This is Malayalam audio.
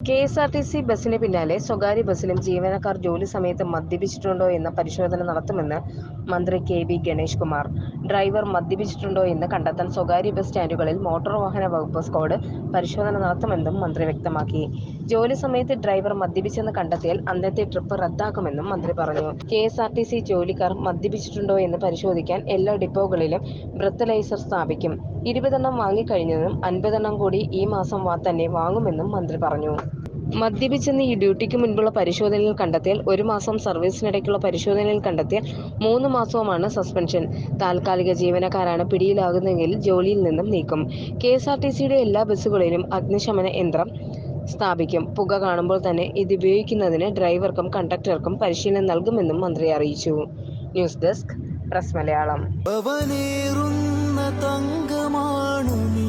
K S R T C ബസിന് പിന്നാലെ സ്വകാര്യ ബസിലും ജീവനക്കാർ ജോലി സമയത്ത് മദ്യപിച്ചിട്ടുണ്ടോ എന്ന പരിശോധന നടത്തുമെന്ന് മന്ത്രി K V Ganesh Kumar driver മദ്യപിച്ചിട്ടുണ്ടോ എന്ന് കണ്ടെത്താൻ സ്വകാര്യ ബസ് സ്റ്റാൻഡുകളിൽ മോട്ടോർ വാഹന വകുപ്പ് സ്ക്വാഡ് പരിശോധന നടത്തുമെന്നും മന്ത്രി വ്യക്തമാക്കി. ജോലി സമയത്ത് ഡ്രൈവർ മദ്യപിച്ചെന്ന് കണ്ടെത്തിയാൽ അന്നത്തെ ട്രിപ്പ് റദ്ദാക്കുമെന്നും മന്ത്രി പറഞ്ഞു. K S R T C ജോലിക്കാർ മദ്യപിച്ചിട്ടുണ്ടോ എന്ന് പരിശോധിക്കാൻ എല്ലാ ഡിപ്പോകളിലും ബ്രത്തലൈസർ സ്ഥാപിക്കും. ഇരുപതെണ്ണം വാങ്ങിക്കഴിഞ്ഞെന്നും അൻപതെണ്ണം കൂടി ഈ മാസം തന്നെ വാങ്ങുമെന്നും മന്ത്രി പറഞ്ഞു. മദ്യപിച്ചെന്ന് ഈ ഡ്യൂട്ടിക്ക് മുൻപുള്ള പരിശോധനയിൽ കണ്ടെത്തിയാൽ ഒരു മാസം സർവീസിനിടയ്ക്കുള്ള പരിശോധനയിൽ കണ്ടെത്തിയാൽ മൂന്ന് മാസവുമാണ് സസ്പെൻഷൻ. താൽക്കാലിക ജീവനക്കാരാണ് പിടിയിലാകുന്നതെങ്കിൽ ജോലിയിൽ നിന്നും നീക്കും. കെ എല്ലാ ബസ്സുകളിലും അഗ്നിശമന യന്ത്രം സ്ഥാപിക്കും പുക കാണുമ്പോൾ തന്നെ ഇത് ഉപയോഗിക്കുന്നതിന് ഡ്രൈവർക്കും കണ്ടക്ടർക്കും പരിശീലനം നൽകുമെന്നും മന്ത്രി അറിയിച്ചു ന്യൂസ് ഡെസ്ക് പ്രസ് മലയാളം തങ്കമാണു നീ.